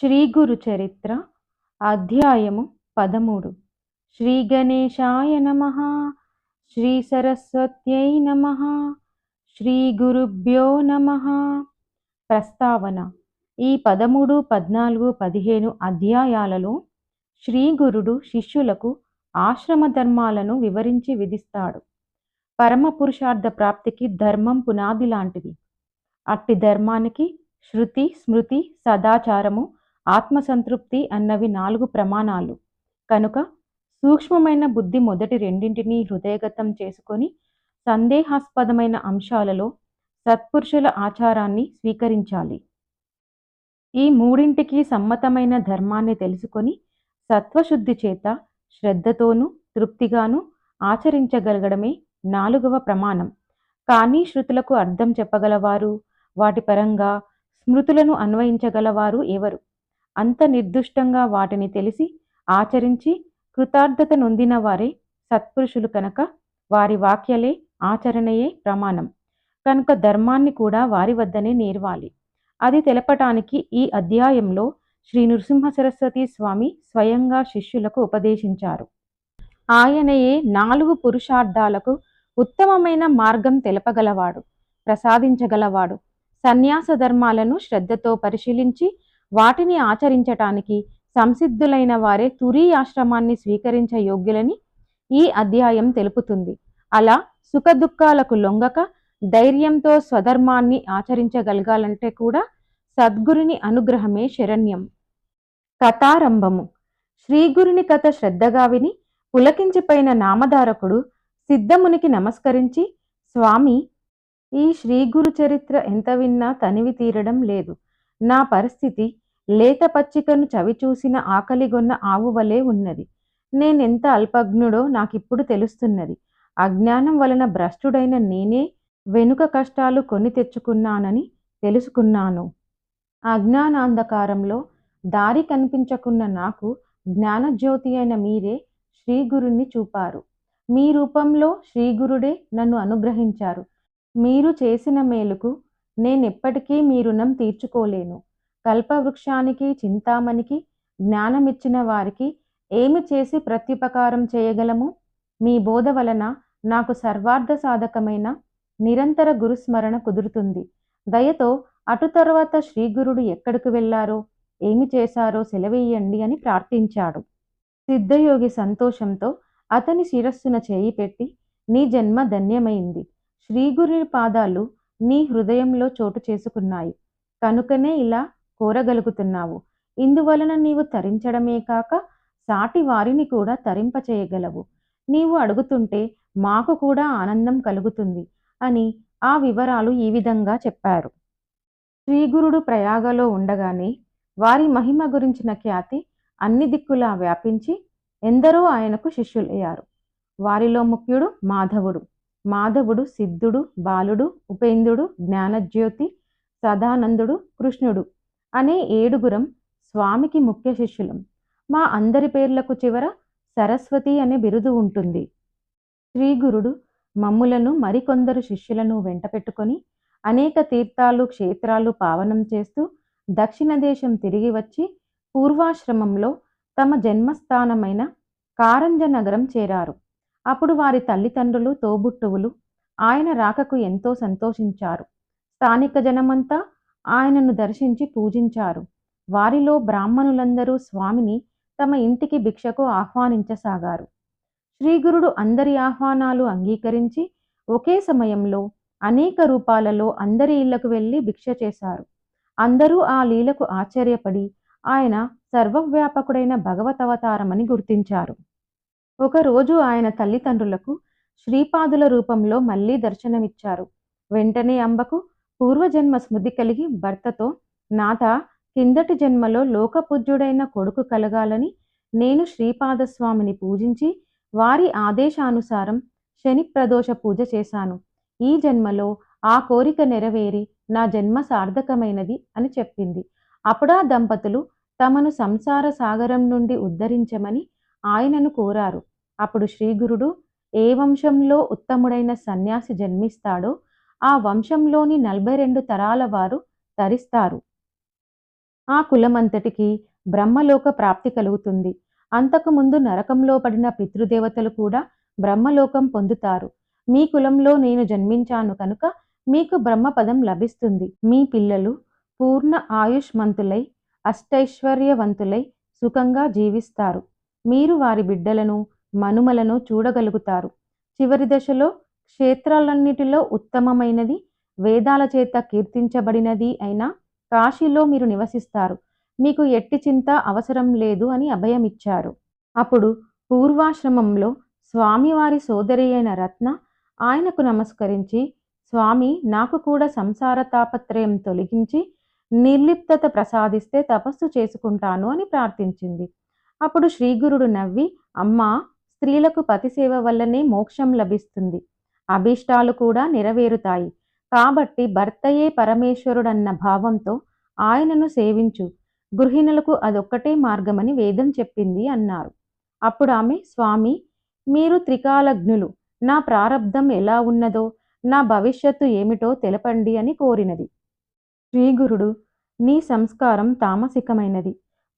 శ్రీ గురు చరిత్ర అధ్యాయము పదమూడు. శ్రీ గణేశాయ నమ. శ్రీ సరస్వత్యై నమ. శ్రీ గురుభ్యో నమ. ప్రస్తావన. ఈ పదమూడు పద్నాలుగు పదిహేను అధ్యాయాలలో శ్రీ గురుడు శిష్యులకు ఆశ్రమ ధర్మాలను వివరించి విధిస్తాడు. పరమ పురుషార్థ ప్రాప్తికి ధర్మం పునాది లాంటిది. అట్టి ధర్మానికి శృతి స్మృతి సదాచారము ఆత్మసంతృప్తి అన్నవి నాలుగు ప్రమాణాలు. కనుక సూక్ష్మమైన బుద్ధి మొదటి రెండింటినీ హృదయగతం చేసుకొని సందేహాస్పదమైన అంశాలలో సత్పురుషుల ఆచారాన్ని స్వీకరించాలి. ఈ మూడింటికి సమ్మతమైన ధర్మాన్ని తెలుసుకొని సత్వశుద్ధి చేత శ్రద్ధతోనూ తృప్తిగాను ఆచరించగలగడమే నాలుగవ ప్రమాణం. కానీ శృతులకు అర్థం చెప్పగలవారు? వాటి పరంగా స్మృతులను అన్వయించగలవారు ఎవరు? అంత నిర్దుష్టంగా వాటిని తెలిసి ఆచరించి కృతార్థత నొందిన వారే సత్పురుషులు కనుక వారి వాక్యలే ఆచరణయే ప్రమాణం. కనుక ధర్మాన్ని కూడా వారి వద్దనే నేర్వాలి. అది తెలపటానికి ఈ అధ్యాయంలో శ్రీ నృసింహ సరస్వతి స్వామి స్వయంగా శిష్యులకు ఉపదేశించారు. ఆయనయే నాలుగు పురుషార్థాలకు ఉత్తమమైన మార్గం తెలపగలవాడు ప్రసాదించగలవాడు. సన్యాస ధర్మాలను శ్రద్ధతో పరిశీలించి వాటిని ఆచరించటానికి సంసిద్ధులైన వారే తురీ ఆశ్రమాన్ని స్వీకరించ యోగ్యులని ఈ అధ్యాయం తెలుపుతుంది. అలా సుఖదుఖాలకు లొంగక ధైర్యంతో స్వధర్మాన్ని ఆచరించగలగాలంటే కూడా సద్గురుని అనుగ్రహమే శరణ్యం. కథారంభము. శ్రీగురుని కథ శ్రద్ధగా విని పులకించిపోయిన నామధారకుడు సిద్ధమునికి నమస్కరించి స్వామి ఈ శ్రీగురు చరిత్ర ఎంత విన్నా తనివి తీరడం లేదు. నా పరిస్థితి లేత పచ్చికను చవిచూసిన ఆకలిగొన్న ఆవు వలె ఉన్నది. నేనెంత అల్పజ్ఞుడో నాకిప్పుడు తెలుస్తున్నది. అజ్ఞానం వలన భ్రష్టుడైన నేనే వెనుక కష్టాలు కొని తెచ్చుకున్నానని తెలుసుకున్నాను. అజ్ఞానాంధకారంలో దారి కనిపించకున్న నాకు జ్ఞానజ్యోతి అయిన మీరే శ్రీగురుణ్ణి చూపారు. మీ రూపంలో శ్రీగురుడే నన్ను అనుగ్రహించారు. మీరు చేసిన మేలుకు నేనెప్పటికీ మీ రుణం తీర్చుకోలేను. కల్పవృక్షానికి చింతామణికి జ్ఞానమిచ్చిన వారికి ఏమి చేసి ప్రత్యుపకారం చేయగలము? మీ బోధ వలన నాకు సర్వార్థ సాధకమైన నిరంతర గురుస్మరణ కుదురుతుంది. దయతో అటు తర్వాత శ్రీగురుడు ఎక్కడికి వెళ్ళారో ఏమి చేశారో సెలవేయండి అని ప్రార్థించాడు. సిద్ధయోగి సంతోషంతో అతని శిరస్సున చేయి పెట్టి నీ జన్మ ధన్యమైంది. శ్రీగురుని పాదాలు నీ హృదయంలో చోటు చేసుకున్నాయి. కనుకనే ఇలా కోరగలుగుతున్నావు. ఇందువలన నీవు తరించడమే కాక సాటి వారిని కూడా తరింపచేయగలవు. నీవు అడుగుతుంటే మాకు కూడా ఆనందం కలుగుతుంది అని ఆ వివరాలు ఈ విధంగా చెప్పారు. శ్రీగురుడు ప్రయాగలో ఉండగానే వారి మహిమ గురించిన ఖ్యాతి అన్ని దిక్కులా వ్యాపించి ఎందరో ఆయనకు శిష్యులయ్యారు. వారిలో ముఖ్యుడు మాధవుడు. మాధవుడు సిద్ధుడు బాలుడు ఉపేంద్రుడు జ్ఞానజ్యోతి సదానందుడు కృష్ణుడు అనే ఏడుగురం స్వామికి ముఖ్య శిష్యులం. మా అందరి పేర్లకు చివర సరస్వతి అనే బిరుదు ఉంటుంది. శ్రీగురుడు మమ్ములను మరికొందరు శిష్యులను వెంట పెట్టుకొని అనేక తీర్థాలు క్షేత్రాలు పావనం చేస్తూ దక్షిణ దేశం తిరిగి వచ్చి పూర్వాశ్రమంలో తమ జన్మస్థానమైన కారంజ నగరం చేరారు. అప్పుడు వారి తల్లిదండ్రులు తోబుట్టువులు ఆయన రాకకు ఎంతో సంతోషించారు. స్థానిక జనమంతా ఆయనను దర్శించి పూజించారు. వారిలో బ్రాహ్మణులందరూ స్వామిని తమ ఇంటికి భిక్షకు ఆహ్వానించసాగారు. శ్రీగురుడు అందరి ఆహ్వానాలు అంగీకరించి ఒకే సమయంలో అనేక రూపాలలో అందరి ఇళ్ళకు వెళ్ళి భిక్ష చేశారు. అందరూ ఆ లీలకు ఆశ్చర్యపడి ఆయన సర్వవ్యాపకుడైన భగవతవతారమని గుర్తించారు. ఒకరోజు ఆయన తల్లిదండ్రులకు శ్రీపాదుల రూపంలో మళ్ళీ దర్శనమిచ్చారు. వెంటనే అంబకు పూర్వజన్మ స్మృతి కలిగి భర్తతో నాథ కిందటి జన్మలో లోకపూజ్యుడైన కొడుకు కలగాలని నేను శ్రీపాదస్వామిని పూజించి వారి ఆదేశానుసారం శని ప్రదోష పూజ చేశాను. ఈ జన్మలో ఆ కోరిక నెరవేరి నా జన్మ సార్థకమైనది అని చెప్పింది. అప్పుడా దంపతులు తమను సంసార సాగరం నుండి ఉద్ధరించమని ఆయనను కోరారు. అప్పుడు శ్రీగురుడు ఏ వంశంలో ఉత్తముడైన సన్యాసి జన్మిస్తాడో ఆ వంశంలోని నలభై రెండు తరాల వారు తరిస్తారు. ఆ కులమంతటికి బ్రహ్మలోక ప్రాప్తి కలుగుతుంది. అంతకుముందు నరకంలో పడిన పితృదేవతలు కూడా బ్రహ్మలోకం పొందుతారు. మీ కులంలో నేను జన్మించాను కనుక మీకు బ్రహ్మపదం లభిస్తుంది. మీ పిల్లలు పూర్ణ ఆయుష్మంతులై అష్టైశ్వర్యవంతులై సుఖంగా జీవిస్తారు. మీరు వారి బిడ్డలను మనుమలను చూడగలుగుతారు. చివరి దశలో క్షేత్రాలన్నిటిలో ఉత్తమమైనది వేదాల చేత కీర్తించబడినది అయిన కాశీలో మీరు నివసిస్తారు. మీకు ఎట్టి చింత అవసరం లేదు అని అభయమిచ్చారు. అప్పుడు పూర్వాశ్రమంలో స్వామివారి సోదరి అయిన రత్న ఆయనకు నమస్కరించి స్వామి నాకు కూడా సంసార తాపత్రయం తొలగించి నిర్లిప్తత ప్రసాదిస్తే తపస్సు చేసుకుంటాను అని ప్రార్థించింది. అప్పుడు శ్రీగురుడు నవ్వి అమ్మా స్త్రీలకు పతిసేవ వల్లనే మోక్షం లభిస్తుంది. అభీష్టాలు కూడా నెరవేరుతాయి. కాబట్టి భర్తయే పరమేశ్వరుడన్న భావంతో ఆయనను సేవించు. గృహిణులకు అదొక్కటే మార్గమని వేదం చెప్పింది అన్నారు. అప్పుడు ఆమె స్వామి మీరు త్రికాలజ్ఞులు. నా ప్రారబ్ధం ఎలా ఉన్నదో నా భవిష్యత్తు ఏమిటో తెలపండి అని కోరినది. శ్రీగురుడు నీ సంస్కారం తామసికమైనది.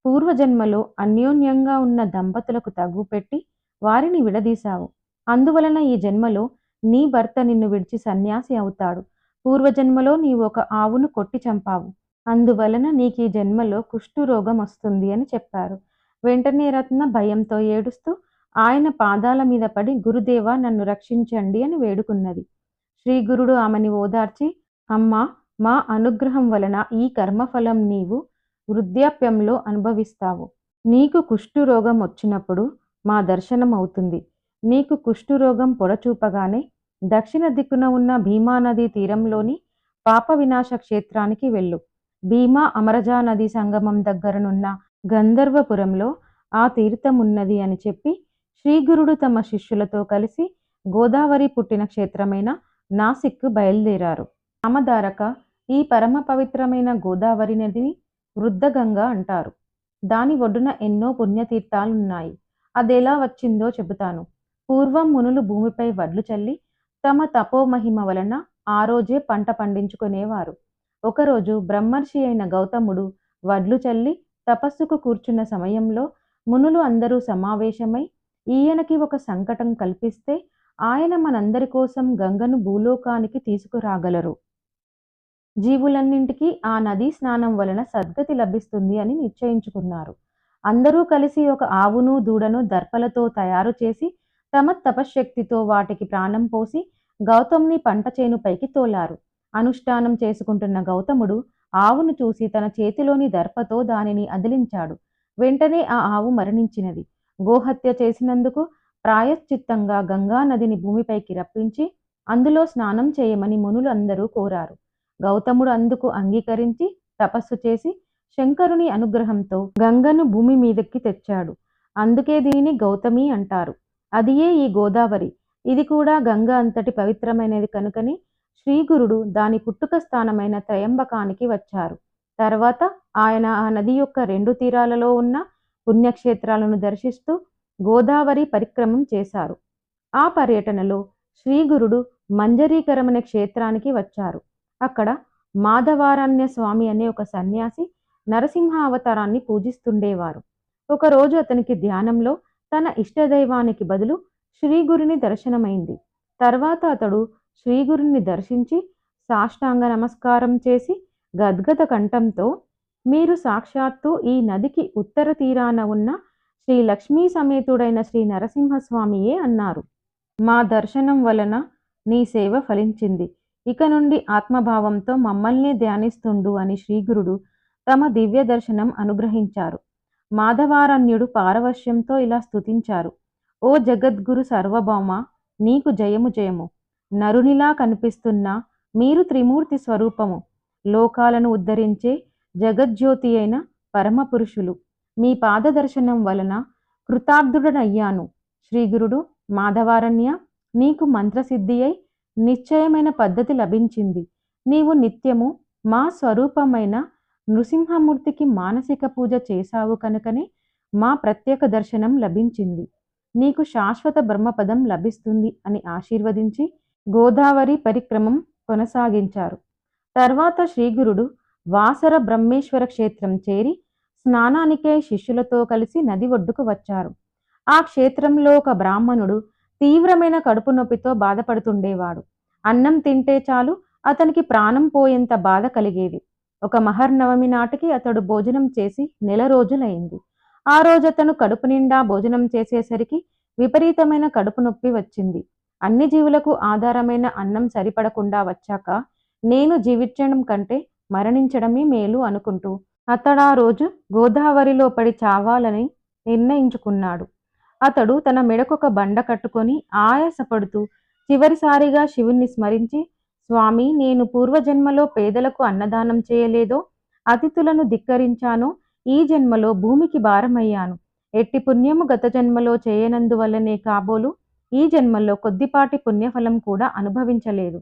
పూర్వజన్మలో అన్యోన్యంగా ఉన్న దంపతులకు తగ్గుపెట్టి వారిని విడదీశావు. అందువలన ఈ జన్మలో నీ భర్త నిన్ను విడిచి సన్యాసి అవుతాడు. పూర్వజన్మలో నీవు ఒక ఆవును కొట్టి చంపావు. అందువలన నీకు ఈ జన్మలో కుష్ఠురోగం వస్తుంది అని చెప్పారు. వెంటనే రత్న భయంతో ఏడుస్తూ ఆయన పాదాల మీద పడి గురుదేవా నన్ను రక్షించండి అని వేడుకున్నది. శ్రీ గురుడు ఆమెని ఓదార్చి అమ్మా మా అనుగ్రహం వలన ఈ కర్మఫలం నీవు వృద్ధాప్యంలో అనుభవిస్తావు. నీకు కుష్ఠురోగం వచ్చినప్పుడు మా దర్శనం అవుతుంది నీకు కుష్ఠురోగం పొడచూపగానే దక్షిణ దిక్కున ఉన్న భీమా నదీ తీరంలోని పాప వినాశ క్షేత్రానికి వెళ్ళు. భీమా అమరజా నది సంగమం దగ్గరనున్న గంధర్వపురంలో ఆ తీర్థం ఉన్నది అని చెప్పి శ్రీగురుడు తమ శిష్యులతో కలిసి గోదావరి పుట్టిన క్షేత్రమైన నాసిక్కు బయలుదేరారు. రామధారక ఈ పరమ పవిత్రమైన గోదావరి నదిని వృద్ధగంగ అంటారు. దాని ఒడ్డున ఎన్నో పుణ్యతీర్థాలున్నాయి. అదెలా వచ్చిందో చెబుతాను. పూర్వం మునులు భూమిపై వడ్లు చల్లి తమ తపోమహిమ వలన ఆ రోజే పంట పండించుకునేవారు. ఒకరోజు బ్రహ్మర్షి అయిన గౌతముడు వడ్లు చల్లి తపస్సుకు కూర్చున్న సమయంలో మునులు అందరూ సమావేశమై ఈయనకి ఒక సంకటం కల్పిస్తే ఆయన మనందరి కోసం గంగను భూలోకానికి తీసుకురాగలరు. జీవులన్నింటికీ ఆ నదీ స్నానం వలన సద్గతి లభిస్తుంది అని నిశ్చయించుకున్నారు. అందరూ కలిసి ఒక ఆవును దూడను దర్పలతో తయారు చేసి తమ తపశ్శక్తితో వాటికి ప్రాణం పోసి గౌతమ్ని పంట చేనుపైకి తోలారు. అనుష్ఠానం చేసుకుంటున్న గౌతముడు ఆవును చూసి తన చేతిలోని దర్పతో దానిని అదిలించాడు. వెంటనే ఆ ఆవు మరణించినది. గోహత్య చేసినందుకు ప్రాయశ్చిత్తంగా గంగా నదిని భూమిపైకి రప్పించి అందులో స్నానం చేయమని మునులు అందరూ కోరారు. గౌతముడు అందుకు అంగీకరించి తపస్సు చేసి శంకరుని అనుగ్రహంతో గంగను భూమి మీదకి తెచ్చాడు. అందుకే దీనిని గౌతమి అంటారు. అదియే ఈ గోదావరి. ఇది కూడా గంగ అంతటి పవిత్రమైనది కనుకని శ్రీగురుడు దాని పుట్టుక స్థానమైన త్రయంబకానికి వచ్చారు. తర్వాత ఆయన ఆ నది యొక్క రెండు తీరాలలో ఉన్న పుణ్యక్షేత్రాలను దర్శిస్తూ గోదావరి పరిక్రమం చేశారు. ఆ పర్యటనలో శ్రీగురుడు మంజరీకరమైన క్షేత్రానికి వచ్చారు. అక్కడ మాధవారణ్య స్వామి అనే ఒక సన్యాసి నరసింహ అవతారాన్ని పూజిస్తుండేవారు. ఒకరోజు అతనికి ధ్యానంలో తన ఇష్టదైవానికి బదులు శ్రీగురుని దర్శనమైంది. తర్వాత అతడు శ్రీగురుని దర్శించి సాష్టాంగ నమస్కారం చేసి గద్గద కంఠంతో మీరు సాక్షాత్తు ఈ నదికి ఉత్తర తీరాన ఉన్న శ్రీ లక్ష్మీ సమేతుడైన శ్రీ నరసింహస్వామియే అన్నారు. మా దర్శనం వలన నీ సేవ ఫలించింది. ఇక నుండి ఆత్మభావంతో మమ్మల్నే ధ్యానిస్తుండు అని శ్రీగురుడు తమ దివ్య దర్శనం అనుగ్రహించారు. మాధవారణ్యుడు పారవశ్యంతో ఇలా స్తుతించారు. ఓ జగద్గురు సర్వభౌమ నీకు జయము జయము. నరునిలా కనిపిస్తున్న మీరు త్రిమూర్తి స్వరూపము. లోకాలను ఉద్ధరించే జగజ్యోతి అయిన పరమపురుషులు. మీ పాదదర్శనం వలన కృతార్థుడనయ్యాను. శ్రీగురుడు మాధవారణ్య నీకు మంత్రసిద్ధి అయి నిశ్చయమైన పద్ధతి లభించింది. నీవు నిత్యము మా స్వరూపమైన నృసింహమూర్తికి మానసిక పూజ చేశావు కనుకనే మా ప్రత్యేక దర్శనం లభించింది. నీకు శాశ్వత బ్రహ్మపదం లభిస్తుంది అని ఆశీర్వదించి గోదావరి పరిక్రమం కొనసాగించారు. తర్వాత శ్రీగురుడు వాసర బ్రహ్మేశ్వర క్షేత్రం చేరి స్నానానికే శిష్యులతో కలిసి నది ఒడ్డుకు వచ్చారు. ఆ క్షేత్రంలో ఒక బ్రాహ్మణుడు తీవ్రమైన కడుపు నొప్పితో బాధపడుతుండేవాడు. అన్నం తింటే చాలు అతనికి ప్రాణం పోయేంత బాధ కలిగేది. ఒక మహర్నవమి నాటికి అతడు భోజనం చేసి నెల రోజులైంది. ఆ రోజు అతను కడుపు నిండా భోజనం చేసేసరికి విపరీతమైన కడుపు నొప్పి వచ్చింది. అన్ని జీవులకు ఆధారమైన అన్నం సరిపడకుండా వచ్చాక నేను జీవించడం కంటే మరణించడమే మేలు అనుకుంటూ అతడు ఆ రోజు గోదావరిలో పడి చావాలని నిర్ణయించుకున్నాడు. అతడు తన మెడకొక బండ కట్టుకొని ఆయాసపడుతూ చివరిసారిగా శివుణ్ణి స్మరించి స్వామి నేను పూర్వజన్మలో పేదలకు అన్నదానం చేయలేదో అతిథులను ధిక్కరించానో ఈ జన్మలో భూమికి భారమయ్యాను. ఎట్టి పుణ్యము గత జన్మలో చేయనందువల్లనే కాబోలు ఈ జన్మలో కొద్దిపాటి పుణ్యఫలం కూడా అనుభవించలేదు.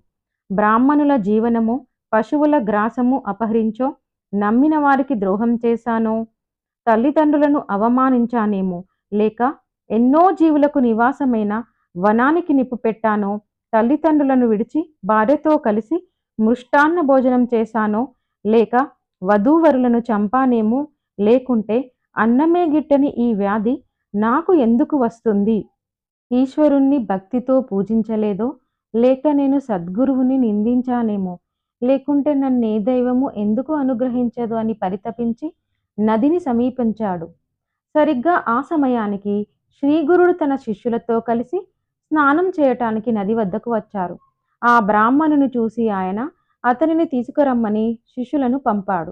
బ్రాహ్మణుల జీవనము పశువుల గ్రాసము అపహరించో నమ్మిన వారికి ద్రోహం చేశానో తల్లిదండ్రులను అవమానించానేమో లేక ఎన్నో జీవులకు నివాసమైన వనానికి నిప్పు పెట్టానో తల్లిదండ్రులను విడిచి భార్యతో కలిసి మృష్టాన్న భోజనం చేశానో లేక వధూవరులను చంపానేమో లేకుంటే అన్నమే గిట్టని ఈ వ్యాధి నాకు ఎందుకు వస్తుంది? ఈశ్వరుణ్ణి భక్తితో పూజించలేదో లేక నేను సద్గురువుని నిందించానేమో లేకుంటే నన్నే దైవము ఎందుకు అనుగ్రహించదు అని పరితపించి నదిని సమీపించాడు. సరిగ్గా ఆ సమయానికి శ్రీగురుడు తన శిష్యులతో కలిసి స్నానం చేయటానికి నది వద్దకు వచ్చారు. ఆ బ్రాహ్మణుని చూసి ఆయన అతనిని తీసుకురమ్మని శిష్యులను పంపాడు.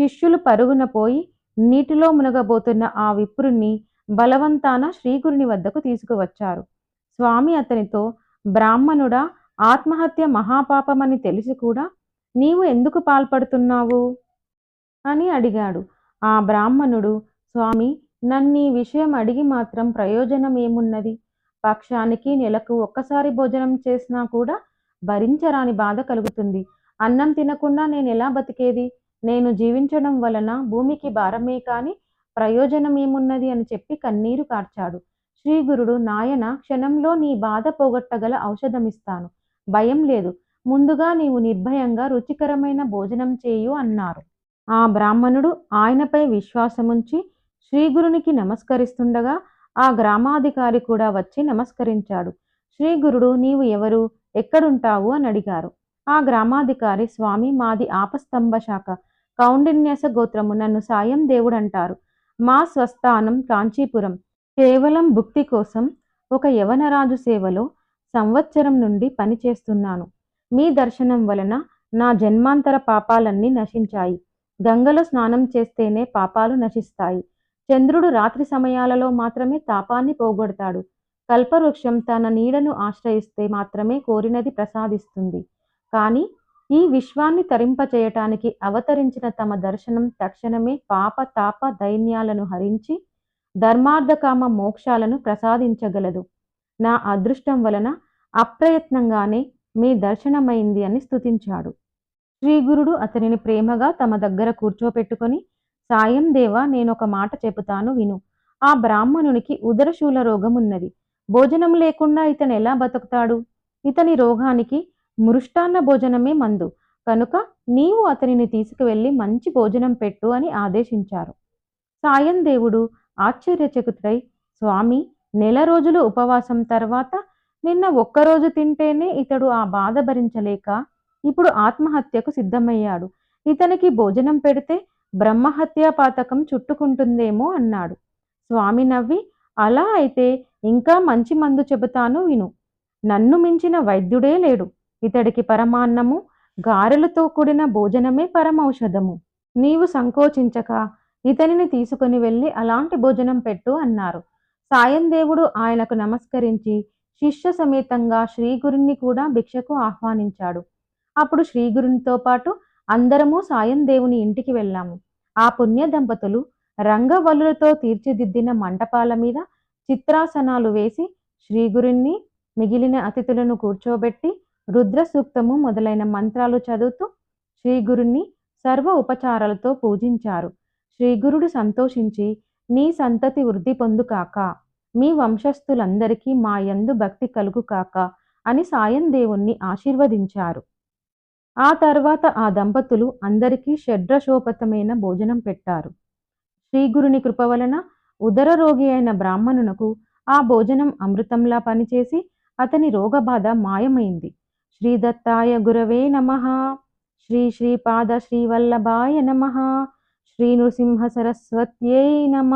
శిష్యులు పరుగున పోయి నీటిలో మునగబోతున్న ఆ విప్రుణ్ణి బలవంతాన శ్రీగురుని వద్దకు తీసుకువచ్చారు. స్వామి అతనితో బ్రాహ్మణుడా ఆత్మహత్య మహాపాపమని తెలిసి కూడా నీవు ఎందుకు పాల్పడుతున్నావు? అని అడిగాడు. ఆ బ్రాహ్మణుడు స్వామి నన్నీ విషయం అడిగి మాత్రం ప్రయోజనం ఏమున్నది? పక్షానికి నెలకు ఒక్కసారి భోజనం చేసినా కూడా భరించరాని బాధ కలుగుతుంది. అన్నం తినకుండా నేను ఎలా బతికేది? నేను జీవించడం వలన భూమికి భారమే కాని ప్రయోజనం ఏమున్నది అని చెప్పి కన్నీరు కార్చాడు. శ్రీగురుడు నాయన క్షణంలో నీ బాధ పోగొట్టగల ఔషధమిస్తాను. భయం లేదు. ముందుగా నీవు నిర్భయంగా రుచికరమైన భోజనం చేయు అన్నారు. ఆ బ్రాహ్మణుడు ఆయనపై విశ్వాసముంచి శ్రీగురునికి నమస్కరిస్తుండగా ఆ గ్రామాధికారి కూడా వచ్చి నమస్కరించాడు. శ్రీగురుడు నీవు ఎవరు? ఎక్కడుంటావు? అని అడిగారు. ఆ గ్రామాధికారి స్వామి మాది ఆపస్తంభ శాఖ. కౌండిన్యస గోత్రము నన్ను సాయం దేవుడంటారు. మా స్వస్థానం కాంచీపురం. కేవలం భుక్తి కోసం ఒక యవనరాజు సేవలో సంవత్సరం నుండి పనిచేస్తున్నాను. మీ దర్శనం వలన నా జన్మాంతర పాపాలన్నీ నశించాయి. గంగలో స్నానం చేస్తేనే పాపాలు నశిస్తాయి. చంద్రుడు రాత్రి సమయాలలో మాత్రమే తాపాన్ని పోగొడతాడు. కల్పవృక్షం తన నీడను ఆశ్రయిస్తే మాత్రమే కోరినది ప్రసాదిస్తుంది. కానీ ఈ విశ్వాన్ని తరింపచేయటానికి అవతరించిన తమ దర్శనం తక్షణమే పాప తాప దైన్యాలను హరించి ధర్మార్థకామ మోక్షాలను ప్రసాదించగలదు. నా అదృష్టం వలన అప్రయత్నంగానే మీ దర్శనమైంది అని స్తుతించాడు. శ్రీగురుడు అతనిని ప్రేమగా తమ దగ్గర కూర్చోపెట్టుకొని సాయం దేవా నేనొక మాట చెబుతాను విను. ఆ బ్రాహ్మణునికి ఉదరశూల రోగం ఉన్నది భోజనం లేకుండా ఇతను ఎలా బతుకుతాడు? ఇతని రోగానికి మృష్టాన్న భోజనమే మందు. కనుక నీవు అతనిని తీసుకువెళ్ళి మంచి భోజనం పెట్టు అని ఆదేశించారు. సాయం దేవుడు ఆశ్చర్యచకుతుడై స్వామి నెల రోజులు ఉపవాసం తర్వాత నిన్న ఒక్కరోజు తింటేనే ఇతడు ఆ బాధ భరించలేక ఇప్పుడు ఆత్మహత్యకు సిద్ధమయ్యాడు. ఇతనికి భోజనం పెడితే బ్రహ్మహత్యా పాతకం చుట్టుకుంటుందేమో అన్నాడు. స్వామి నవ్వి అలా అయితే ఇంకా మంచి మందు చెబుతాను విను. నన్ను మించిన వైద్యుడే లేడు. ఇతడికి పరమాన్నము గారెలతో కూడిన భోజనమే పరమౌషధము. నీవు సంకోచించక ఇతనిని తీసుకుని వెళ్ళి అలాంటి భోజనం పెట్టు అన్నారు. సాయం దేవుడు ఆయనకు నమస్కరించి శిష్య సమేతంగా శ్రీగురుణ్ణి కూడా భిక్షకు ఆహ్వానించాడు. అప్పుడు శ్రీగురునితో పాటు అందరము సాయం దేవుని ఇంటికి వెళ్ళాము. ఆ పుణ్య దంపతులు రంగవల్లులతో తీర్చిదిద్దిన మంటపాల మీద చిత్రాసనాలు వేసి శ్రీగురుణ్ణి మిగిలిన అతిథులను కూర్చోబెట్టి రుద్ర సూక్తము మొదలైన మంత్రాలు చదువుతూ శ్రీగురుణ్ణి సర్వ ఉపచారాలతో పూజించారు. శ్రీగురుడు సంతోషించి నీ సంతతి వృద్ధి పొందు కాక మీ వంశస్థులందరికీ మా యందు భక్తి కలుగు కాక అని సాయం దేవుణ్ణి ఆశీర్వదించారు. ఆ తర్వాత ఆ దంపతులు అందరికీ షడ్రశోపతమైన భోజనం పెట్టారు. శ్రీగురుని కృప వలన ఉదర రోగి అయిన బ్రాహ్మణునకు ఆ భోజనం అమృతంలా పనిచేసి అతని రోగబాధ మాయమైంది. శ్రీ దత్తాయ గురవే నమ. శ్రీ శ్రీపాద శ్రీవల్లభాయ నమ. శ్రీ నృసింహ సరస్వత్యై నమ.